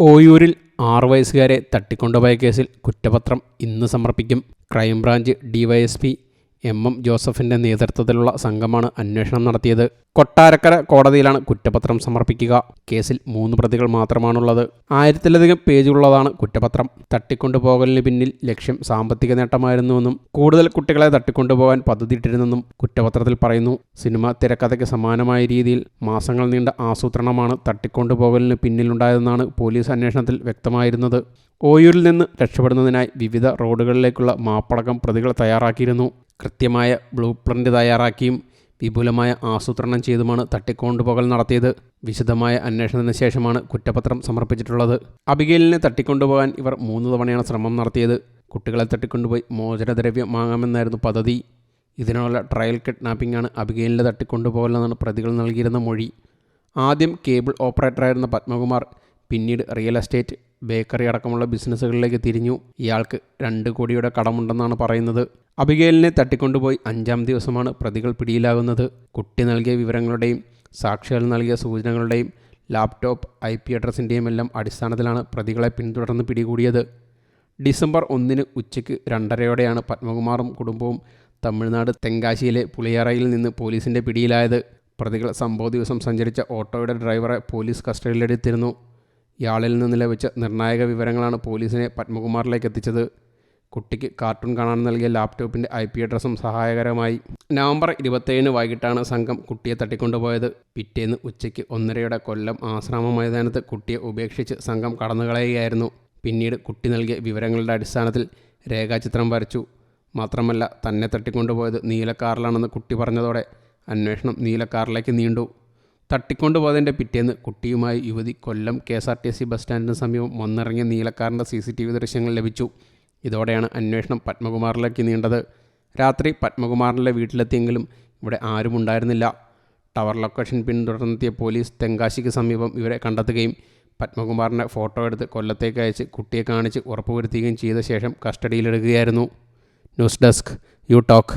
ഓയൂരിൽ ആറ് വയസ്സുകാരെ തട്ടിക്കൊണ്ടുപോയ കേസിൽ കുറ്റപത്രം ഇന്ന് സമർപ്പിക്കും. ക്രൈംബ്രാഞ്ച് ഡിവൈഎസ്പി എം എം ജോസഫിന്റെ നേതൃത്വത്തിലുള്ള സംഘമാണ് അന്വേഷണം നടത്തിയത്. കൊട്ടാരക്കര കോടതിയിലാണ് കുറ്റപത്രം സമർപ്പിക്കുക. കേസിൽ മൂന്ന് പ്രതികൾ മാത്രമാണുള്ളത്. ആയിരത്തിലധികം പേജുള്ളതാണ് കുറ്റപത്രം. തട്ടിക്കൊണ്ടുപോകലിന് പിന്നിൽ ലക്ഷ്യം സാമ്പത്തിക നേട്ടമായിരുന്നുവെന്നും കൂടുതൽ കുട്ടികളെ തട്ടിക്കൊണ്ടുപോകാൻ പദ്ധതിയിട്ടിരുന്നെന്നും കുറ്റപത്രത്തിൽ പറയുന്നു. സിനിമ തിരക്കഥയ്ക്ക് സമാനമായ രീതിയിൽ മാസങ്ങൾ നീണ്ട ആസൂത്രണമാണ് തട്ടിക്കൊണ്ടുപോകലിന് പിന്നിലുണ്ടായതെന്നാണ് പോലീസ് അന്വേഷണത്തിൽ വ്യക്തമായിരുന്നത്. ഓയൂരിൽ നിന്ന് രക്ഷപ്പെടുന്നതിനായി വിവിധ റോഡുകളിലേക്കുള്ള മാപ്പടക്കം പ്രതികൾ തയ്യാറാക്കിയിരുന്നു. കൃത്യമായ ബ്ലൂ പ്രിന്റ് തയ്യാറാക്കിയും വിപുലമായ ആസൂത്രണം ചെയ്തുമാണ് തട്ടിക്കൊണ്ടുപോകൽ നടത്തിയത്. വിശദമായ അന്വേഷണത്തിന് ശേഷമാണ് കുറ്റപത്രം സമർപ്പിച്ചിട്ടുള്ളത്. അബിഗേലിനെ തട്ടിക്കൊണ്ടുപോകാൻ ഇവർ മൂന്ന് തവണയാണ് ശ്രമം നടത്തിയത്. കുട്ടികളെ തട്ടിക്കൊണ്ടുപോയി മോചനദ്രവ്യം വാങ്ങാമെന്നായിരുന്നു പദ്ധതി. ഇതിനുള്ള ട്രയൽ കിഡ്നാപ്പിംഗ് ആണ് അബിഗേലിനെ തട്ടിക്കൊണ്ടുപോകലെന്നാണ് പ്രതികൾ നൽകിയിരുന്ന മൊഴി. ആദ്യം കേബിൾ ഓപ്പറേറ്ററായിരുന്ന പത്മകുമാർ പിന്നീട് റിയൽ എസ്റ്റേറ്റ് ബേക്കറി അടക്കമുള്ള ബിസിനസ്സുകളിലേക്ക് തിരിഞ്ഞു. ഇയാൾക്ക് രണ്ട് കോടിയുടെ കടമുണ്ടെന്നാണ് പറയുന്നത്. അബിഗേലിനെ തട്ടിക്കൊണ്ടുപോയി അഞ്ചാം ദിവസമാണ് പ്രതികൾ പിടിയിലാകുന്നത്. കുട്ടി നൽകിയ വിവരങ്ങളുടെയും സാക്ഷികൾ നൽകിയ സൂചനകളുടെയും ലാപ്ടോപ്പ് ഐ പി അഡ്രസ്സിന്റെയും എല്ലാം അടിസ്ഥാനത്തിലാണ് പ്രതികളെ പിന്തുടർന്ന് പിടികൂടിയത്. ഡിസംബർ ഒന്നിന് ഉച്ചയ്ക്ക് രണ്ടരയോടെയാണ് പത്മകുമാറും കുടുംബവും തമിഴ്നാട് തെങ്കാശിയിലെ പുളിയറയിൽ നിന്ന് പോലീസിന്റെ പിടിയിലായത്. പ്രതികൾ സംഭവ ദിവസം സഞ്ചരിച്ച ഓട്ടോയുടെ ഡ്രൈവറെ പോലീസ് കസ്റ്റഡിയിലെടുത്തിരുന്നു. ഇയാളിൽ നിന്ന് ലഭിച്ച നിർണായക വിവരങ്ങളാണ് പോലീസിനെ പത്മകുമാറിലേക്ക് എത്തിച്ചത്. കുട്ടിക്ക് കാർട്ടൂൺ കാണാൻ നൽകിയ ലാപ്ടോപ്പിന്റെ ഐ പി അഡ്രസ്സും സഹായകരമായി. നവംബർ ഇരുപത്തേഴിന് വൈകിട്ടാണ് സംഘം കുട്ടിയെ തട്ടിക്കൊണ്ടുപോയത്. പിറ്റേന്ന് ഉച്ചയ്ക്ക് ഒന്നരയുടെ കൊല്ലം ആശ്രമ മൈതാനത്ത് കുട്ടിയെ ഉപേക്ഷിച്ച് സംഘം കടന്നുകളയുകയായിരുന്നു. പിന്നീട് കുട്ടി നൽകിയ വിവരങ്ങളുടെ അടിസ്ഥാനത്തിൽ രേഖാചിത്രം വരച്ചു. മാത്രമല്ല തന്നെ തട്ടിക്കൊണ്ടുപോയത് നീലക്കാറിലാണെന്ന് കുട്ടി പറഞ്ഞതോടെ അന്വേഷണം നീലക്കാറിലേക്ക് നീണ്ടു. തട്ടിക്കൊണ്ടുപോയതിന്റെ പിറ്റേന്ന് കുട്ടിയുമായി യുവതി Kollam K S R T C bus സ്റ്റാൻഡിന് സമീപം വന്നിറങ്ങിയ നീലക്കാറിന്റെ സി സി ടി വി ദൃശ്യങ്ങൾ ലഭിച്ചു. ഇതോടെയാണ് അന്വേഷണം പത്മകുമാറിലേക്ക് നീണ്ടത്. രാത്രി പത്മകുമാറിന്റെ വീട്ടിലെത്തിയെങ്കിലും ഇവിടെ ആരും ഉണ്ടായിരുന്നില്ല. ടവർ ലൊക്കേഷൻ പിന്തുടർന്നെത്തിയ പോലീസ് തെങ്കാശിക്ക് സമീപം ഇവരെ കണ്ടെത്തുകയും പത്മകുമാറിന്റെ ഫോട്ടോ എടുത്ത് കൊല്ലത്തേക്ക് അയച്ച് കുട്ടിയെ കാണിച്ച് ഉറപ്പുവരുത്തുകയും ചെയ്ത ശേഷം കസ്റ്റഡിയിലെടുക്കുകയായിരുന്നു. News desk U talk.